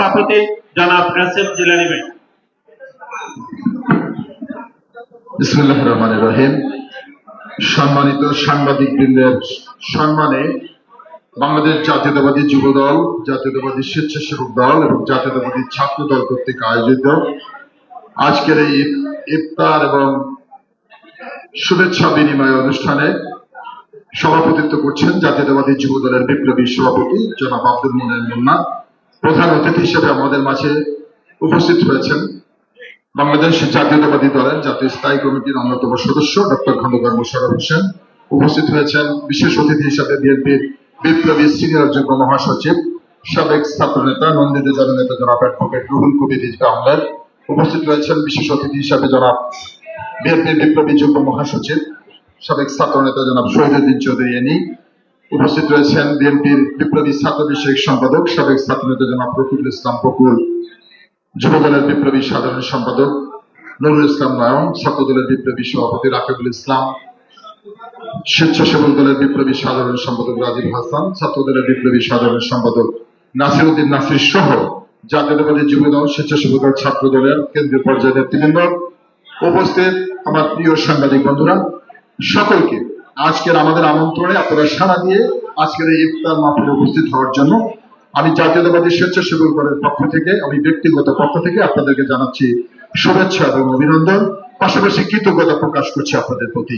সভাপতি জনাব এম জিলানি ভাই। বিসমুল্লাহ রহমান রহিম। সম্মানিত সাংবাদিক বৃন্দের সম্মানে বাংলাদেশ জাতীয়তাবাদী যুব দল জাতীয়তাবাদী স্বেচ্ছাসেবক দল এবং জাতীয়তাবাদী ছাত্র দল কর্তৃক আয়োজিত আজকের এই ইফতার এবং শুভেচ্ছা বিনিময় অনুষ্ঠানে সভাপতিত্ব করছেন জাতীয়তাবাদী যুব দলের বিপ্লবী সভাপতি জনাব আব্দুল মোনেন মুন্না। প্রধান অতিথি হিসেবে আমাদের মাঝে উপস্থিত হয়েছেন বাংলাদেশ জাতীয়তাবাদী দলের জাতীয় স্থায়ী কমিটির অন্যতম সদস্য ডক্টর খন্দকার মোশাররফ হোসেন। উপস্থিত হয়েছেন বিশেষ অতিথি হিসাবে বিএনপির বিপ্লবী সিনিয়র যুগ্ম মহাসচিব, সাবেক ছাত্র নেতা নন্দিত জননেতা জনাব অ্যাডভোকেট রুহুল কবির আহমেদ। উপস্থিত রয়েছেন বিশেষ অতিথি হিসাবে জনাব বিএনপির বিপ্লবী যুগ্ম মহাসচিব, সাবেক ছাত্র নেতা জনাব শহীদুদ্দিন চৌধুরী এনি উপস্থিত রয়েছেন বিএনপির বিপ্লবী ছাত্র বিষয়ক সম্পাদক, সাবেক ছাত্র নেতা জনাব রফিকুল ইসলাম বকুল যুব দলের বিপ্লবী সাধারণ সম্পাদক নুরুল ইসলাম নয়ন ছাত্র দলের বিপ্লবী সভাপতি রাকিবুল ইসলাম, স্বেচ্ছাসেবক দলের বিপ্লবী সাধারণ সম্পাদক রাজীব হাসান ছাত্র দলের বিপ্লবী সাধারণ সম্পাদক নাসির উদ্দিন নাসির সহ জাতীয়তাবাদী যুব দল, স্বেচ্ছাসেবক দল, ছাত্র দলের কেন্দ্রীয় পর্যায়ের নেতৃবৃন্দ উপস্থিত। আমার প্রিয় সাংবাদিক বন্ধুরা, সকলকে আজকের আমাদের আমন্ত্রণে আপনারা সাড়া দিয়ে আজকের এই ইফতার মাহফিলে উপস্থিত হওয়ার জন্য আমি জাতীয়তাবাদী স্বেচ্ছাসেবক দলের পক্ষ থেকে, আমি ব্যক্তিগত পক্ষ থেকে আপনাদেরকে জানাচ্ছি শুভেচ্ছা এবং অভিনন্দন। পাশাপাশি কৃতজ্ঞতা প্রকাশ করছি আপনাদের প্রতি।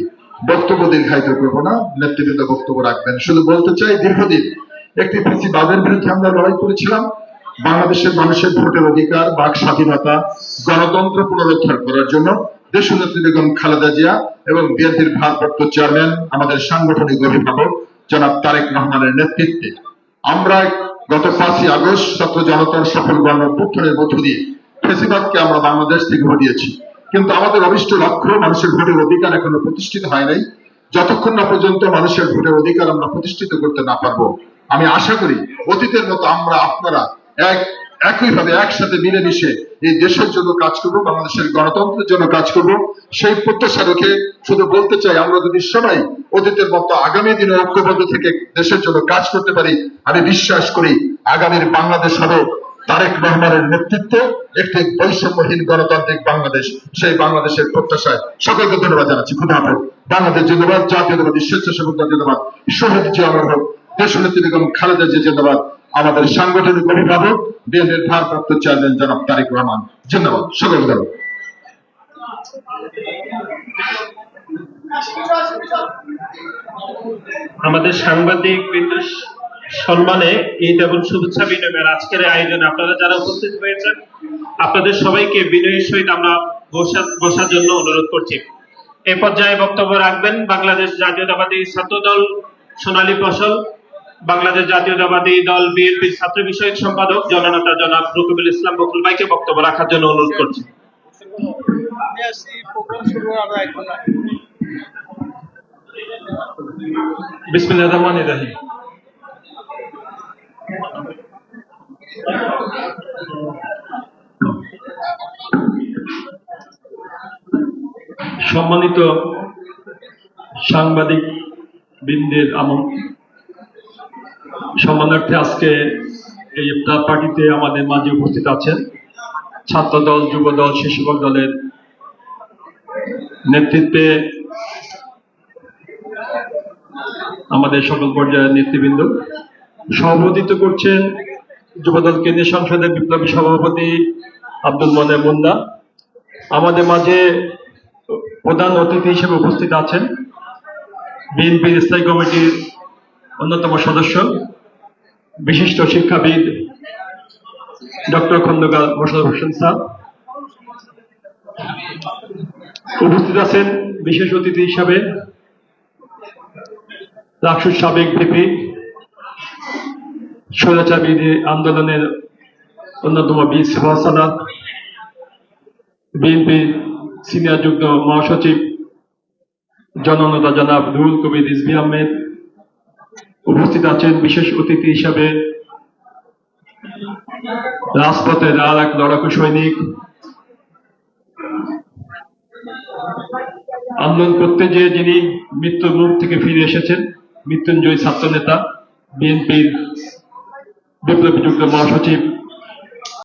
বক্তব্য দীর্ঘায়িত করব না, নেতৃবৃন্দ বক্তব্য রাখবেন। শুধু বলতে চাই, দীর্ঘদিন একটি ফেসিবাদের বিরুদ্ধে আমরা লড়াই করেছিলাম। বাংলাদেশের মানুষের ভোটের অধিকার, বাক স্বাধীনতা, গণতন্ত্র পুনরুদ্ধার করার জন্য দেশনেত্রী বেগম খালেদা জিয়া এবং বিএনপির ভারপ্রাপ্ত চেয়ারম্যান, আমাদের সাংগঠনিক অভিভাবক জনাব তারেক রহমানের নেতৃত্বে। আমরা গত পাঁচই আগস্ট ছাত্র জনতার সফল গণঅভ্যুত্থানের মধ্য দিয়ে ফেসিবাদকে আমরা বাংলাদেশ থেকে হটিয়েছি। কিন্তু আমাদের অভিষ্ট লক্ষ্য মানুষের ভোটের অধিকার এখনও প্রতিষ্ঠিত হয় নাই। যতক্ষণ না পর্যন্ত মানুষের ভোটের অধিকার আমরা প্রতিষ্ঠিত করতে না পারব। আমি আশা করি অতীতের মতো আমরা আপনারা এক একইভাবে একসাথে মিলেমিশে এই দেশের জন্য কাজ করব, বাংলাদেশের গণতন্ত্রের জন্য কাজ করব। সেই প্রত্যাশা রেখে শুধু বলতে চাই, আমরা যদি সবাই অতীতের মতো আগামী দিনে ঐক্যবদ্ধ থেকে দেশের জন্য কাজ করতে পারি, আমি বিশ্বাস করি আগামীর বাংলাদেশ হবে তারেক রহমানের নেতৃত্বে একটি বৈষম্যহীন গণতান্ত্রিক বাংলাদেশ। সেই বাংলাদেশের প্রত্যাশায় সকলকে ধন্যবাদ জানাচ্ছি। খুদা হাফেজ। বাংলাদেশ জিন্দাবাদ, জাতীয়তাবাদী, স্বেচ্ছাসেবক জিন্দাবাদ শহীদ জিয়া অমর হোক দেশনেত্রী বেগম খালেদা জিয়া জিন্দাবাদ। আমাদের সাংগঠনিক অভিভাবক বিএনপির ভারপ্রাপ্ত চেয়ারম্যান জনাব তারেক রহমান। জিন্দাবাদ সকলকে ধন্যবাদ। আমাদের সাংবাদিক বৃন্দ সম্মানে ঈদ এবং শুভেচ্ছা বিনিময়ের আজকের আয়োজনে আপনারা যারা উপস্থিত হয়েছেন, আপনাদের সবাইকে বিনয়ের সহিত আমরা বসার জন্য অনুরোধ করছি। এই পর্যায়ে বক্তব্য রাখবেন বাংলাদেশ জাতীয়তাবাদী ছাত্রদল সোনালী ফসল। বাংলাদেশ জাতীয়তাবাদী দল বিএনপি ছাত্র বিষয়ক সম্পাদক জননেতা জনাব রকিবুল ইসলাম বকুল ভাইকে বক্তব্য রাখার জন্য অনুরোধ করছি। বিসমিল্লাহির রহমানির রহিম। সম্মানিত সাংবাদিক বৃন্দের আমন সম্মানার্থে আজকে এই ইফতার পার্টিতে আমাদের মাঝে উপস্থিত আছেন ছাত্র দল যুব দল শিশুবক দলের নেতৃত্বে আমাদের সকল পর্যায়ের নেতৃবৃন্দ। সভাপতিত্ব করছেন যুবদল কেন্দ্রীয় সংসদের বিপ্লবী সভাপতি আব্দুল মনে মুন্না। আমাদের মাঝে প্রধান অতিথি হিসেবে উপস্থিত আছেন বিএনপির স্থায়ী কমিটির অন্যতম সদস্য, বিশিষ্ট শিক্ষাবিদ ডক্টর খন্দকার মোশারফ হোসেন স্যার। উপস্থিত আছেন বিশেষ অতিথি হিসাবে রাকসুর সাবেক ভিপি, স্বৈরাচার বিরোধী আন্দোলনের অন্যতম বীর সুভাষানা বিএনপি সিনিয়র যুগ্ম মহাসচিব জননেতা জনাব রুহুল কবির রিজভি আহমেদ উপস্থিত আছেন বিশেষ অতিথি হিসাবে রাজপথে আর এক লড়াকু সৈনিক। আন্দোলন করতে যে যিনি মৃত্যুর মুখ থেকে ফিরে এসেছেন, মৃত্যুঞ্জয় ছাত্র নেতা বিএনপির বিপ্লবী যুগ্ম মহাসচিব